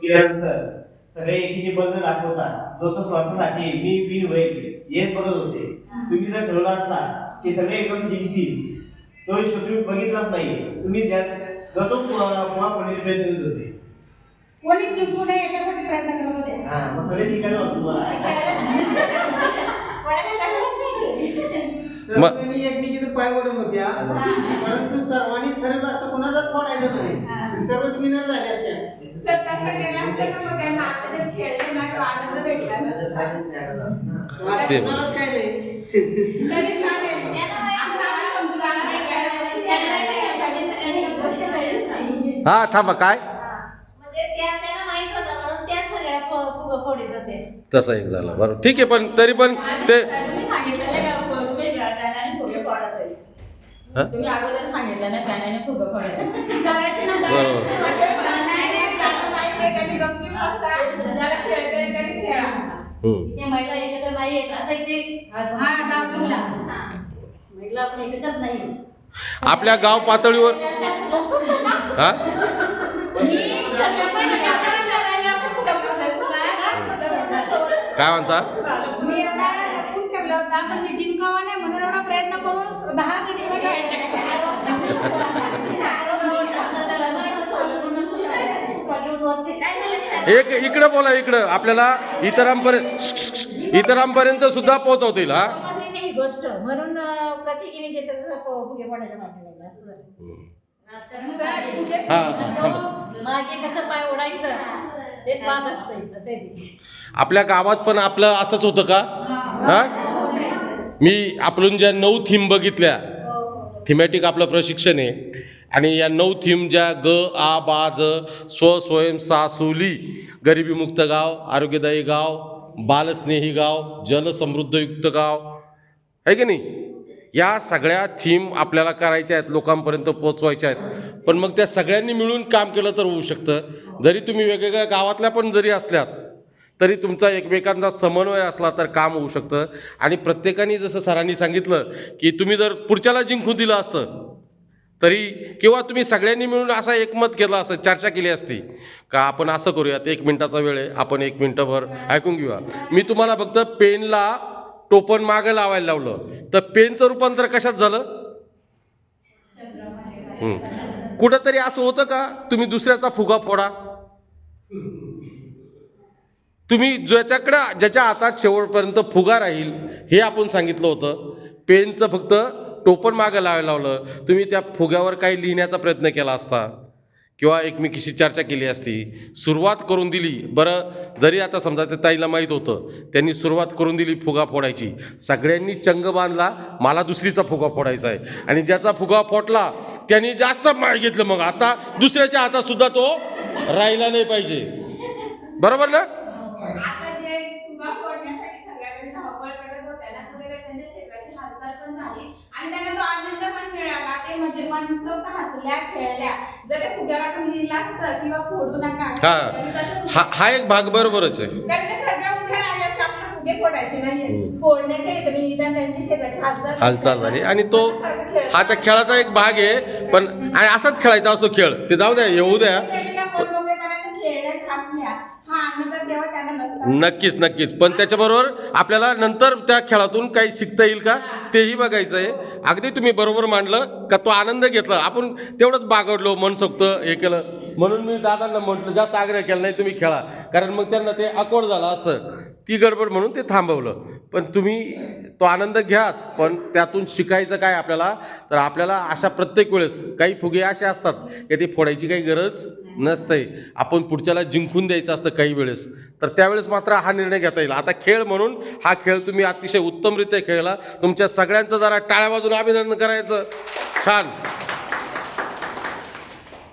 सगळे एकीचे बंद दाखवतात जो तो स्वार्थासाठी मी बिन होईल. हेच बघत होते. तुम्ही जर ठरवलं असता की सगळे एकदम जिंकतील तो शत्रू बघितलाच नाही. तुम्ही त्यात जो तो पुन्हा पडलेले प्रयत्न करीत होते. कोणी जिंकू नये याच्यासाठी प्रयत्न करत होते. हा मग सगळे जिंकायला होतं तुम्हाला. सर्वांनी एकमेकीचे पाय ओढत होत्या. परंतु सर्वांनी ठरवलं असतं कोणाचाच फोडायचं नाही. सर्वच विनर झाले असत्या सर तसं केलं असतं ना मग त्यांना आता जर खेळले ना तो आनंद भेटला नसता. मला ते- कोणालाच काय नाही तरी चालेल. आता आम्ही समजू लागलो. हा थांबा काय म्हणजे त्या त्यांना माहीत होतं म्हणून त्याच सगळ्या फ- फुगं फोडीत होते तसं एक झालं बरं ठीक आहे पण तरी पण ते तुम्ही सांगितलं हा? तुम्ही अगोदर ना फुगे बरोबर. महिला एकत्र नाही आहेत असं हा, दाखवला. महिला. आपण एकत्रच नाही आपल्या गाव पातळीवर? हा. काय म्हणता? मी एवढा लपून ठेवला होता पण मी जिंकावा नाही म्हणून एवढा प्रयत्न करून दहा जणी एक इकडं बोला इकडं. आपल्याला इतरांपर्यंत इतरांपर्यंत सुद्धा पोहोचवता येईल हा? समजली नाही ही गोष्ट. म्हणून अं, प्रत्येकीने ज्याचं फुगे फोडायच्या मागे लागला असं झालं. सर, फुगे हा, हा, थांबा. मागे कसं पाय ओढायचं एक वाद असतोय असं आहे ते. आपल्या गावात पण आपलं असंच होतं का? हा. मी आपण ज्या नऊ थीम बघितल्या थीमॅटिक आपलं प्रशिक्षण आहे आणि या नऊ थीम ज्या ग आ बा ज स्व स्वयं सा सोली गरिबीमुक्त गाव आरोग्यदायी गाव बालस्नेही गाव जलसमृद्धयुक्त गाव आहे की नाही? या सगळ्या थीम आपल्याला करायच्या आहेत लोकांपर्यंत पोचवायच्या आहेत. पण मग त्या सगळ्यांनी मिळून काम केलं तर होऊ शकतं. जरी तुम्ही वेगवेगळ्या गावातल्या पण जरी असल्यात तरी तुमचा एकमेकांचा समन्वय असला तर काम होऊ शकतं. आणि प्रत्येकाने जसं सरांनी सांगितलं की तुम्ही जर पुढच्याला जिंकून दिलं असतं तरी किंवा तुम्ही सगळ्यांनी मिळून असा एकमत केलं असं चर्चा केली असती का आपण असं करूयात एक मिनिटाचा वेळ आहे आपण एक मिनटंभर ऐकून घेऊया. मी तुम्हाला फक्त पेनला टोपण मागं लावायला लावलं. तर पेनचं रूपांतर कशात झालं? कुठंतरी असं होतं का? तुम्ही दुसऱ्याचा फुगा फोडा. तुम्ही ज्याच्याकडं ज्याच्या हातात शेवटपर्यंत फुगा राहील हे आपण सांगितलं होतं. पेनचं फक्त टोपण मागं लावायला लावलं. तुम्ही त्या फुग्यावर काही लिहिण्याचा प्रयत्न केला असता? किंवा एकमेकीशी चर्चा केली असती? सुरुवात करून दिली. बरं जरी आता समजा त्या ताईला माहीत होतं त्यांनी सुरुवात करून दिली फुगा फोडायची. सगळ्यांनी चंग बांधला मला दुसरीचा फुगा फोडायचा आहे. आणि ज्याचा फुगा फोडला त्यांनी जास्त माय घेतलं मग. आता दुसऱ्याच्या हातात सुद्धा तो राहिला नाही पाहिजे. बरोबर ना? हो, हो आता जे फुगा फोडण्यासाठी सगळ्यांनी धावपळ करत होत्या ना कुठेतरी त्यांच्या हालचाल पण झाली. आणि त्यांना तो आनंद पण मिळाला. ते म्हणजे मनसोक्त हसल्या खेळल्या. जर ते आपण लिहिलं असतं किंवा फोडू नका हा. त्यांनी हा हा एक भाग बरोबरच आहे. कारण ते सगळे उभे राहिले असते. आपल्याला फुगे फोडायचे नाहीये. हम्म. फोडण्याच्या येतं निदान त्यांची शरीराची हालचाल हालचाल झाली. आणि तो. हा त्या खेळाचा एक भाग आहे. पण आणि असाच खेळायचा असतो खेळ. ते जाऊ द्या येऊ द्या त्यांना मनमोकळेपणाने खेळण्यात हसल्या हा आनंद तेव्हा त्यांना नसता नक्कीच नक्कीच. पण त्याच्याबरोबर आपल्याला नंतर त्या खेळातून काही शिकता येईल का? तेही बघायचं आहे अगदी तुम्ही बरोबर मांडलं का तो आनंद घेतला. आपण तेवढंच बागडलो मनसोक्त हे केलं. म्हणून मी दादांना म्हटलं जास्त आग्रह केला नाही तुम्ही खेळा. कारण मग त्यांना ते अकोड झालं असतं. ती गडबड म्हणून ते थांबवलं. पण तुम्ही तो आनंद घ्याच. पण त्यातून शिकायचं काय आपल्याला? तर आपल्याला अशा प्रत्येक वेळेस काही फुगे असे असतात की ते फोडायची काही गरज नसतंय. आपण पुढच्याला जिंकून द्यायचं असतं काही वेळेस. तर त्यावेळेस मात्र हा निर्णय घेता येईल. आता खेळ म्हणून हा खेळ तुम्ही अतिशय उत्तमरित्या खेळला. तुमच्या सगळ्यांचं जरा टाळ्या बाजून अभिनंदन करायचं. छान.